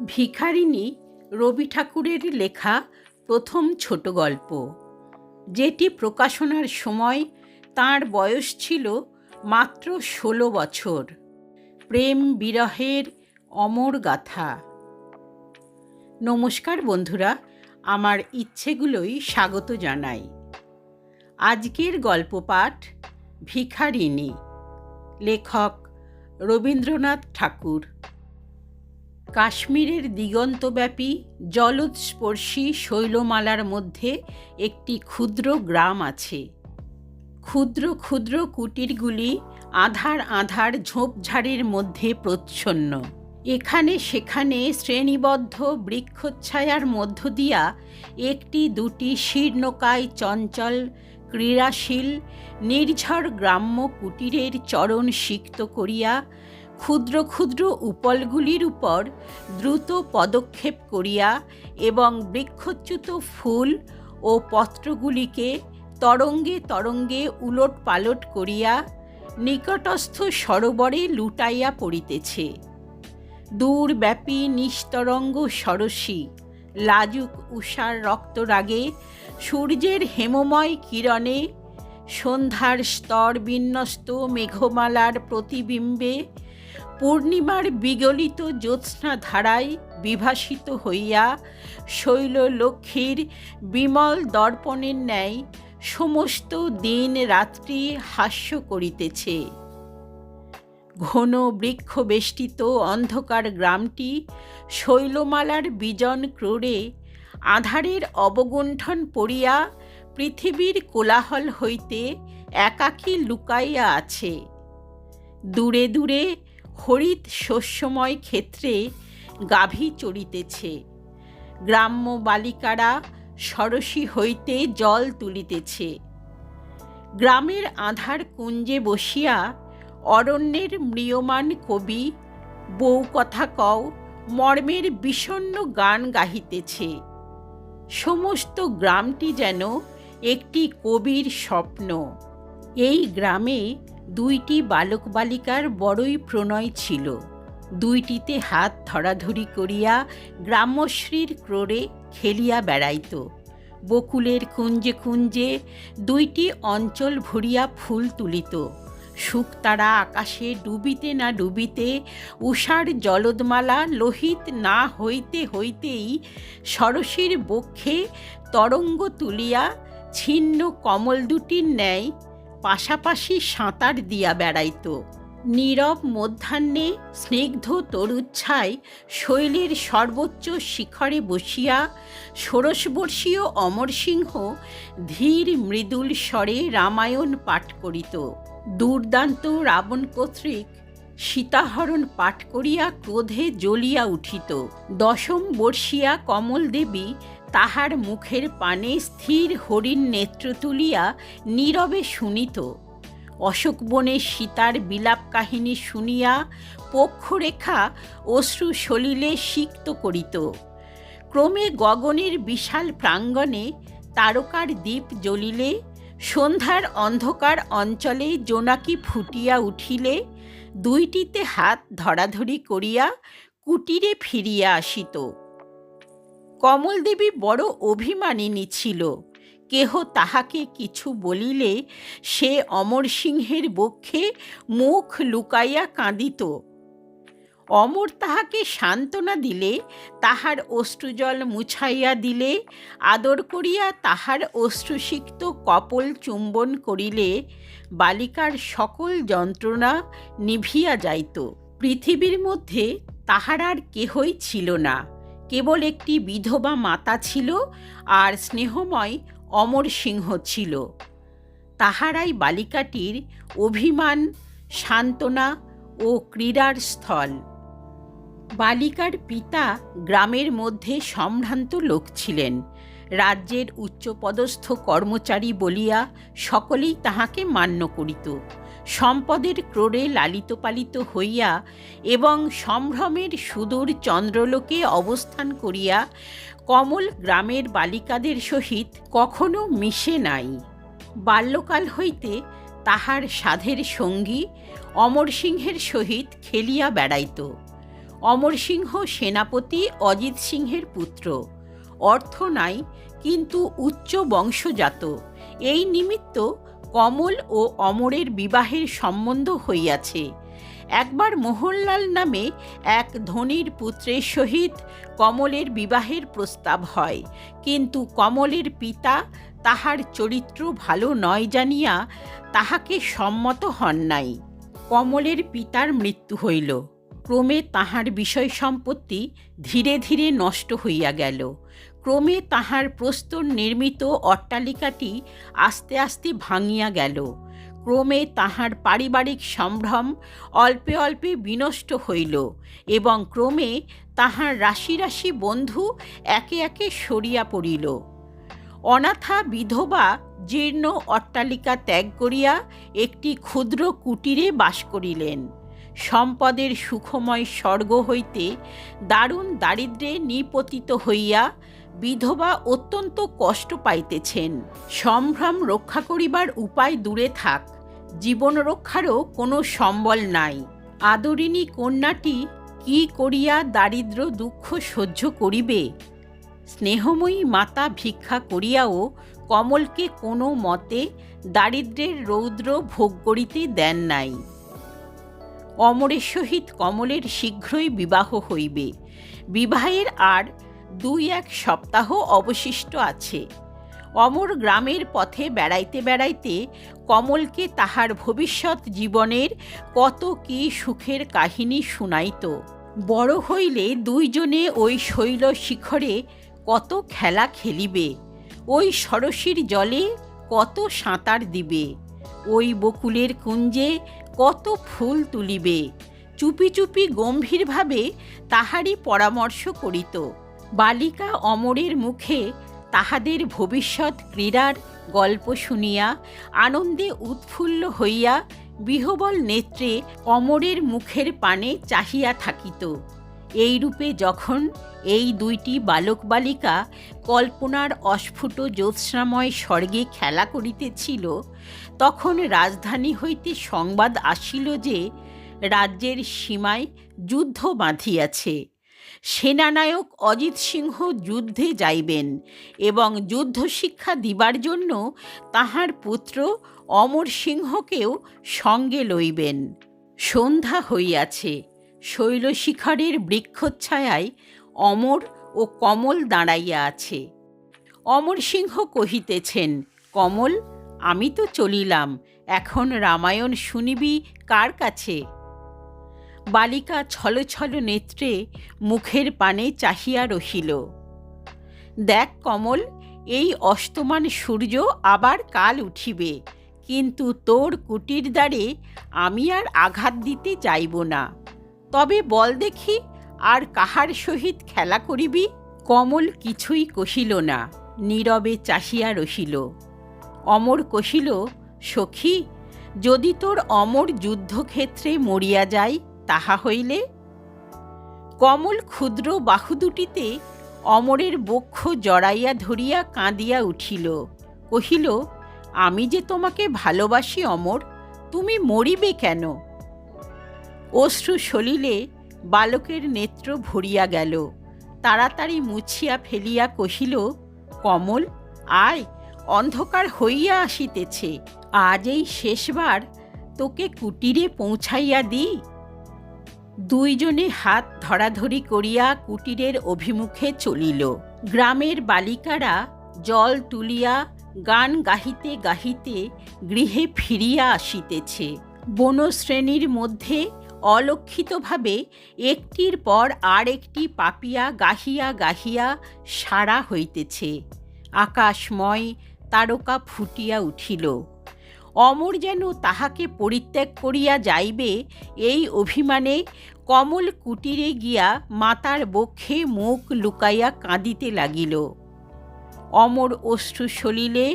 ভিখারিণী রবি ঠাকুরের লেখা প্রথম ছোট গল্প। যেটি প্রকাশনার সময় তার বয়স ছিল মাত্র ষোলো বছর। প্রেম বিরহের অমর গাথা। নমস্কার বন্ধুরা, আমার ইচ্ছেগুলোই স্বাগত জানাই। আজকের গল্প পাঠ ভিখারিণী, লেখক রবীন্দ্রনাথ ঠাকুর। কাশ্মীরের দিগন্তব্যাপী জলস্পর্শী শৈলমালার মধ্যে একটি ক্ষুদ্র গ্রাম আছে। ক্ষুদ্র ক্ষুদ্র কুটিরগুলি আধার আধার ঝোপঝাড়ের মধ্যে প্রচ্ছন্ন। এখানে সেখানে শ্রেণীবদ্ধ বৃক্ষচ্ছায়ার মধ্য দিয়া একটি দুটি শীর্ণকায় চঞ্চল, ক্রীড়াশীল, নির্ঝর গ্রাম্য কুটিরের চরণ সিক্ত করিয়া ক্ষুদ্র ক্ষুদ্র উপলগুলির উপর দ্রুত পদক্ষেপ করিয়া এবং বৃক্ষচ্যুত ফুল ও পত্রগুলিকে তরঙ্গে তরঙ্গে উলট পালট করিয়া নিকটস্থ সরোবরে লুটাইয়া পড়িতেছে। দূরব্যাপী নিস্তরঙ্গ সরসী, লাজুক উষার রক্তরাগে, সূর্যের হেমময় কিরণে, সন্ধ্যার স্তর বিন্যস্ত মেঘমালার প্রতিবিম্বে পূর্ণিমার বিগলিত জ্যোৎস্না ধারায় বিভাসিত হইয়া শৈললক্ষ্মীর বিমল দর্পণের ন্যায় সমস্ত দিন রাত্রি হাস্য করিতেছে। ঘন বৃক্ষবেষ্টিত অন্ধকার গ্রামটি শৈলমালার বিজন ক্রোড়ে আধারের অবগুণ্ঠন পড়িয়া পৃথিবীর কোলাহল হইতে একাকী লুকাইয়া আছে। দূরে দূরে হরিত শস্যময় ক্ষেত্রে গাভী চড়িতেছে। গ্রাম্য বালিকারা সরসী হইতে জল তুলিতেছে। গ্রামের আধার কুঞ্জে বসিয়া অরণ্যের ম্রিয়মান কবি বউ কথা কও, মর্মের বিষণ্ন গান গাহিতেছে। সমস্ত গ্রামটি যেন একটি কবির স্বপ্ন। এই গ্রামে দুইটি বালক বালিকার বড়ই প্রণয় ছিল। দুইটিতে হাত ধরাধরি করিয়া গ্রাম্যশ্রীর ক্রোড়ে খেলিয়া বেড়াইত। বকুলের কুঞ্জে কুঞ্জে দুইটি অঞ্চল ভরিয়া ফুল তুলিত। শুকতারা আকাশে ডুবিতে না ডুবিতে উষার জলদমালা লোহিত না হইতে হইতেই সরসীর বক্ষে তরঙ্গ তুলিয়া ছিন্ন কমল দুটির ন্যায় পাশাপাশি সাঁতার দিয়া বেড়াইত। নীরব মধ্যাহ্নে স্নিগ্ধ তরুচ্ছায় শৈলের সর্বোচ্চ শিখরে বসিয়া ষোড়শবর্ষীয় অমরসিংহ ধীর মৃদুল স্বরে রামায়ণ পাঠ করিত। দুর্দান্ত রাবণ কর্তৃক সীতাহরণ পাঠ করিয়া ক্রোধে জ্বলিয়া উঠিত। দশম বর্ষিয়া কমল দেবী তাহার মুখের পানে স্থির হরিণ নেত্র তুলিয়া নীরবে শুনিত। অশোক বনে সীতার বিলাপ কাহিনী শুনিয়া পক্ষরেখা অশ্রু সলিলে সিক্ত করিত। ক্রমে গগনের বিশাল প্রাঙ্গণে তারকার দ্বীপ জ্বলিলে, সন্ধ্যার অন্ধকার অঞ্চলে জোনাকি ফুটিয়া উঠিলে, দুইটিতে হাত ধরাধরি করিয়া কুটিরে ফিরিয়া আসিত। কমলদেবী বড় অভিমানিনী ছিল কেহ তাহাকে কিছু বলিলে সে অমর সিংহের বক্ষে মুখ লুকাইয়া কাঁদিত। অমর তাহাকে সান্ত্বনা দিলে, তাহার অশ্রুজল মুছাইয়া দিলে, আদর করিয়া তাহার অশ্রুসিক্ত কপল চুম্বন করিলে, বালিকার সকল যন্ত্রণা নিভিয়া যাইত। পৃথিবীর মধ্যে তাহার আর কেহই ছিল না। কেবল একটি বিধবা মাতা ছিল আর স্নেহময় অমর সিংহ ছিল। তাহারাই বালিকাটির অভিমান, সান্ত্বনা ও ক্রীড়ার স্থল। বালিকার পিতা গ্রামের মধ্যে সম্ভ্রান্ত লোক ছিলেন। রাজ্যের উচ্চপদস্থ কর্মচারী বলিয়া সকলেই তাহাকে মান্য করিত। সম্পদের ক্রোড়ে লালিত পালিত হইয়া এবং সম্ভ্রমের সুদূর চন্দ্রলোকে অবস্থান করিয়া কমল গ্রামের বালিকাদের সহিত কখনো মিশে নাই। বাল্যকাল হইতে তাহার সাধের সঙ্গী অমরসিংহের সহিত খেলিয়া বেড়াইত। অমরসিংহ সেনাপতি অজিত সিংহের পুত্র। অর্থ নাই, কিন্তু উচ্চ বংশজাত। এই নিমিত্ত কমল ও অমরের বিবাহের সম্বন্ধ হইয়াছে। একবার মোহনলাল নামে এক ধনীর পুত্রের সহিত কমলের বিবাহের প্রস্তাব হয়। কিন্তু কমলের পিতা তাহার চরিত্র ভালো নয় জানিয়া তাহাকে সম্মত হন নাই। কমলের পিতার মৃত্যু হইল। ক্রমে তাহার বিষয় সম্পত্তি ধীরে ধীরে নষ্ট হইয়া গেল। ক্রমে তাহার প্রস্তর নির্মিত অট্টালিকাটি আস্তে আস্তে ভাঙিয়া গেল। ক্রমে তাহার পারিবারিক সম্ভ্রম অল্পে অল্পে বিনষ্ট হইল এবং ক্রমে তাহার রাশি রাশি বন্ধু একে একে সরিয়া পড়িল। অনাথা বিধবা জীর্ণ অট্টালিকা ত্যাগ করিয়া একটি ক্ষুদ্র কুটিরে বাস করিলেন। সম্পদের সুখময় স্বর্গ হইতে দারুণ দারিদ্র্যে নিপতিত হইয়া বিধবা অত্যন্ত কষ্ট পাইতেছেন। সম্ভ্রম রক্ষা করিবার উপায় দূরে থাক, জীবন রক্ষারও কোনো সম্বল নাই। আদরিণী কন্যাটি কি করিয়া দারিদ্র দুঃখ সহ্য করিবে? স্নেহময়ী মাতা ভিক্ষা করিয়াও কমলকে কোনো মতে দারিদ্রের রৌদ্র ভোগ করিতে দেন নাই। অমরের সহিত কমলের শীঘ্রই বিবাহ হইবে। বিবাহের আর দুই এক সপ্তাহ অবশিষ্ট আছে। অমর গ্রামের পথে বেড়াইতে বেড়াইতে কমলকে তাহার ভবিষ্যৎ জীবনের কত কি সুখের কাহিনী শুনাইত। বড় হইলে দুইজনে ওই শৈল শিখরে কত খেলা খেলিবে, ওই সরসীর জলে কত সাঁতার দিবে, ওই বকুলের কুঞ্জে কত ফুল তুলিবে। চুপি চুপি গম্ভীরভাবে তাহারই পরামর্শ করিত। বালিকা অমরের মুখে তাহাদের ভবিষ্যৎ ক্রীড়ার গল্প শুনিয়া আনন্দে উৎফুল্ল হইয়া বিহবল নেত্রে অমরের মুখের পানে চাহিয়া থাকিত। এইরূপে যখন এই দুইটি বালক বালিকা কল্পনার অস্ফুট জ্যোৎস্নাময় স্বর্গে খেলা করিতেছিল তখন রাজধানী হইতে সংবাদ আসিল যে রাজ্যের সীমায় যুদ্ধ বাঁধিয়াছে। সেনানায়ক অজিত সিংহ যুদ্ধে যাইবেন এবং যুদ্ধ শিক্ষা দিবার জন্য তাহার পুত্র অমর সিংহকেও সঙ্গে লইবেন। সন্ধ্যা হইয়াছে, শৈলশিখরের বৃক্ষচ্ছায়ায় অমর ও কমল দাঁড়াইয়া আছে। অমর সিংহ কহিতেছেন, কমল আমি তো চলিলাম, এখন রামায়ণ শুনিবি কার কাছে? বালিকা ছলছল নেত্রে মুখের পানে চাহিয়া রহিল। দেখ কমল, এই অস্তমান সূর্য আবার কাল উঠিবে, কিন্তু তোর কুটির দ্বারে আমি আর আঘাত দিতে যাইব না। তবে বল দেখি, আর কাহার সহিত খেলা করিবি? কমল কিছুই কহিল না, নীরবে চাহিয়া রহিল। অমর কহিল, সখী, যদি তোর অমর যুদ্ধক্ষেত্রে মরিয়া যায়, তাহা হইলে? কমল ক্ষুদ্র বাহু দুটিতে অমরের বক্ষ জড়াইয়া ধরিয়া কাঁদিয়া উঠিল। কহিল, আমি যে তোমাকে ভালোবাসি অমর, তুমি মরিবে কেন? অশ্রু সলিলে বালকের নেত্র ভরিয়া গেল। তাড়াতাড়ি মুছিয়া ফেলিয়া কহিল, কমল, আয় অন্ধকার হইয়া আসিতেছে, আজ এই শেষবার তোকে কুটিরে পৌঁছাইয়া দিই। দুইজনে হাত ধরাধরি করিয়া কুটিরের অভিমুখে চলিল। গ্রামের বালিকারা জল তুলিয়া গান গাহিতে গাহিতে গৃহে ফিরিয়া আসিতেছে। বনশ্রেণীর মধ্যে অলক্ষিতভাবে একটির পর আর একটি পাপিয়া গাহিয়া গাহিয়া সারা হইতেছে। আকাশময় তারকা ফুটিয়া উঠিল। অমর যেন তাহাকে পরিত্যাগ করিয়া যাইবে, এই অভিমানে কমল কুটিরে গিয়া মাতার বক্ষে মুখ লুকাইয়া কাঁদিতে লাগিল। অমর অশ্রু সলিলে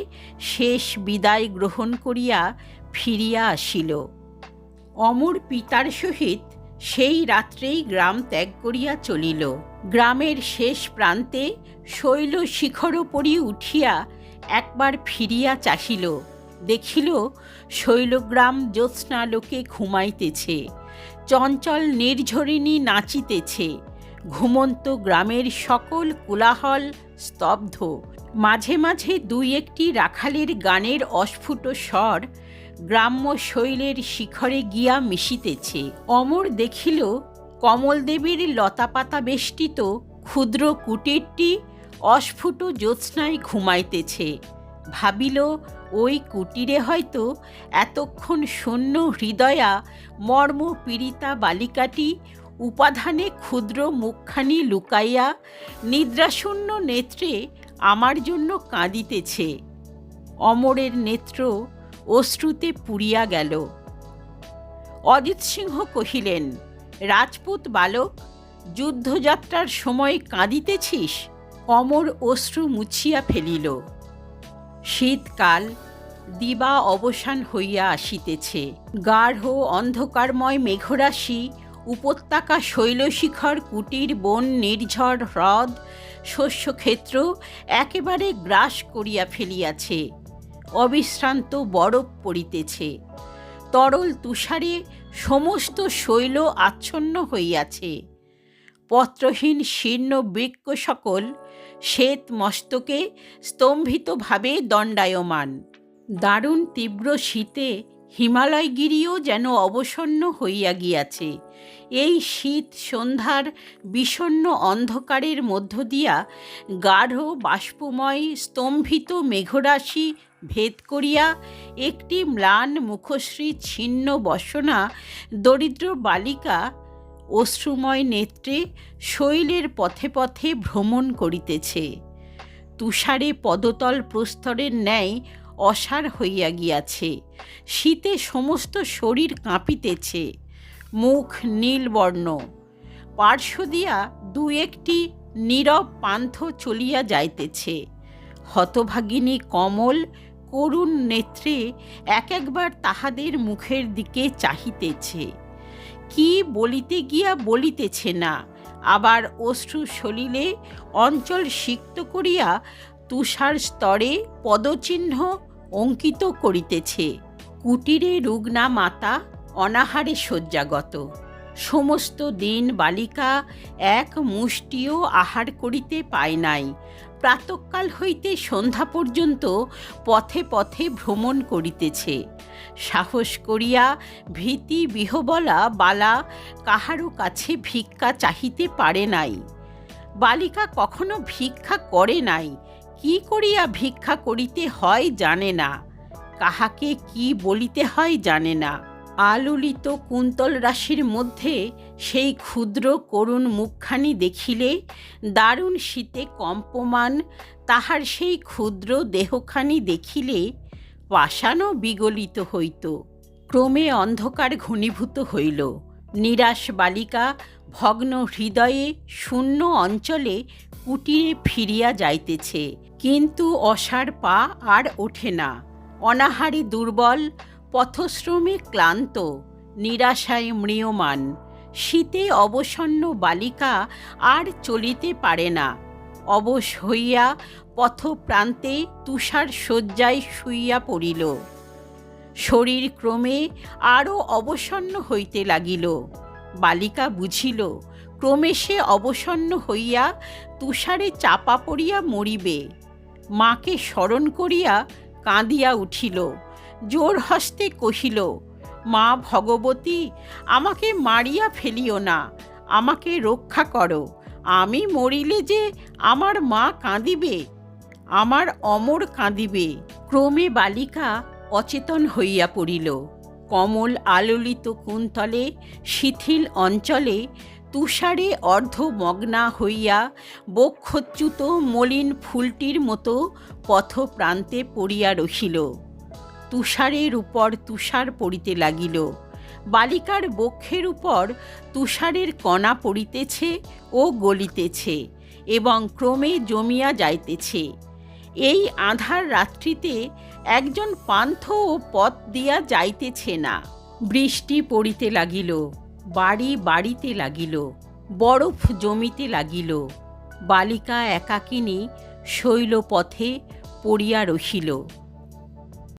শেষ বিদায় গ্রহণ করিয়া ফিরিয়া আসিল। অমর পিতার সহিত সেই রাত্রেই গ্রাম ত্যাগ করিয়া চলিল। গ্রামের শেষ প্রান্তে শৈল শিখর শিখরোপরি উঠিয়া একবার ফিরিয়া চাহিল। দেখিল শৈলগ্রাম জ্যোৎস্না লোকে ঘুমাইতেছে। চঞ্চল নির্ঝরিণী নাচিতেছে। ঘুমন্ত গ্রামের সকল কোলাহল স্তব্ধ। মাঝে মাঝে দুই একটি রাখালের গানের অস্ফুট স্বর গ্রাম্য শৈলের শিখরে গিয়া মিশিতেছে। অমর দেখিল কমলদেবীর লতাপাতা বেষ্টিত ক্ষুদ্র কুটিরটি অস্ফুট জ্যোৎস্নায় ঘুমাইতেছে। ভাবিল, ওই কুটিরে হয়তো এতক্ষণ শূন্য হৃদয়া, মর্ম পীড়িতা বালিকাটি উপাধানে ক্ষুদ্র মুখখানি লুকাইয়া নিদ্রাশূন্য নেত্রে আমার জন্য কাঁদিতেছে। অমরের নেত্র অশ্রুতে পুড়িয়া গেল। অজিত সিংহ কহিলেন, রাজপুত বালক, যুদ্ধযাত্রার সময় কাঁদিতেছিস? অমর অশ্রু মুছিয়া ফেলিল। শীতকাল, দিবা অবসান হইয়া আসিতেছে। গাঢ় অন্ধকারময় মেঘরাশি, উপত্যকা শৈলশিখর, কুটির বন, নির্ঝর হ্রদ, শস্যক্ষেত্র একেবারে গ্রাস করিয়া ফেলিয়াছে। অবিশ্রান্ত বরফ পড়িতেছে। তরল তুষারে সমস্ত শৈল আচ্ছন্ন হইয়াছে। পত্রহীন শীর্ণ বৃক্ষ সকল শ্বেত মস্তকে স্তম্ভিতভাবে দণ্ডায়মান। দারুণ তীব্র শীতে হিমালয়গিরিও যেন অবসন্ন হইয়া গিয়াছে। এই শীত সন্ধ্যার বিষণ্ন অন্ধকারের মধ্য দিয়া গাঢ় বাষ্পময় স্তম্ভিত মেঘরাশি ভেদ করিয়া একটি ম্লান মুখশ্রী ছিন্ন বসনা দরিদ্র বালিকা অশ্রুময় নেত্রে শৈলের পথে পথে ভ্রমণ করিতেছে। তুষারে পদতল প্রস্তরের ন্যায় অসার হইয়া গিয়াছে। শীতে সমস্ত শরীর কাঁপিতেছে। মুখ নীলবর্ণ। পার্শ্ব দিয়া দু একটি নীরব পান্থ চলিয়া যাইতেছে। হতভাগিনী কমল করুণ নেত্রে এক একবার তাহাদের মুখের দিকে চাহিতেছে। কি বলিতে গিয়া বলিতেছে না। আবার অশ্রু সলিলে অঞ্চল সিক্ত করিয়া তুষার স্তরে পদচিহ্ন অঙ্কিত করিতেছে। কুটিরে রুগ্না মাতা অনাহারে শয্যাগত। সমস্ত দিন বালিকা এক মুষ্টিও আহার করিতে পায় নাই। প্রাতকাল হইতে সন্ধ্যা পর্যন্ত পথে পথে ভ্রমণ করিতেছে। সাহস করিয়া ভীতি বিহবলা বালা কাহারও কাছে ভিক্ষা চাহিতে পারে নাই। বালিকা কখনো ভিক্ষা করে নাই, কি করিয়া ভিক্ষা করিতে হয় জানে না। কাহাকে কি বলিতে হয় জানে না। আলোলিত কুন্তল রাশির মধ্যে সেই ক্ষুদ্র করুণ মুখখানি দেখিলে দারুণ শীতে কম্পমান, তাহার সেই ক্ষুদ্র দেহখানি দেখিলে পাষাণও বিগলিত হইত। ক্রমে অন্ধকার ঘনীভূত হইল। নিরাশ বালিকা ভগ্ন হৃদয়ে শূন্য অঞ্চলে কুটিরে ফিরিয়া যাইতেছে। কিন্তু অসার পা আর ওঠে না। অনাহারে দুর্বল পথশ্রমে ক্লান্ত, নিরাশায় ম্রিয়মান, শীতে অবসন্ন বালিকা আর চলিতে পারে না। অবশ হইয়া পথপ্রান্তে তুষার শয্যায় শুইয়া পড়িল। শরীর ক্রমে আরও অবসন্ন হইতে লাগিল। বালিকা বুঝিল, ক্রমে সে অবসন্ন হইয়া তুষারে চাপা পড়িয়া মরিবে। মাকে স্মরণ করিয়া কাঁদিয়া উঠিল। জোর হস্তে কহিল, মা ভগবতী, আমাকে মারিয়া ফেলিও না, আমাকে রক্ষা করো। আমি মরিলে যে আমার মা কাঁদিবে, আমার অমর কাঁদিবে। ক্রমে বালিকা অচেতন হইয়া পড়িল। কমল আলোলিত কুন্তলে, শিথিল অঞ্চলে, তুষারে অর্ধমগ্না হইয়া বক্ষচ্যুত মলিন ফুলটির মতো পথপ্রান্তে পড়িয়া রহিল। তুষারের উপর তুষার পড়িতে লাগিল। বালিকার বক্ষের উপর তুষারের কণা পড়িতেছে ও গলিতেছে এবং ক্রমে জমিয়া যাইতেছে। এই আধার রাত্রিতে একজন পান্থ ও পথ দিয়া যাইতেছে না। বৃষ্টি পড়িতে লাগিল, বাড়ি বাড়িতে লাগিল, বরফ জমিতে লাগিল। বালিকা একাকিনী শৈলপথে পড়িয়া রহিল।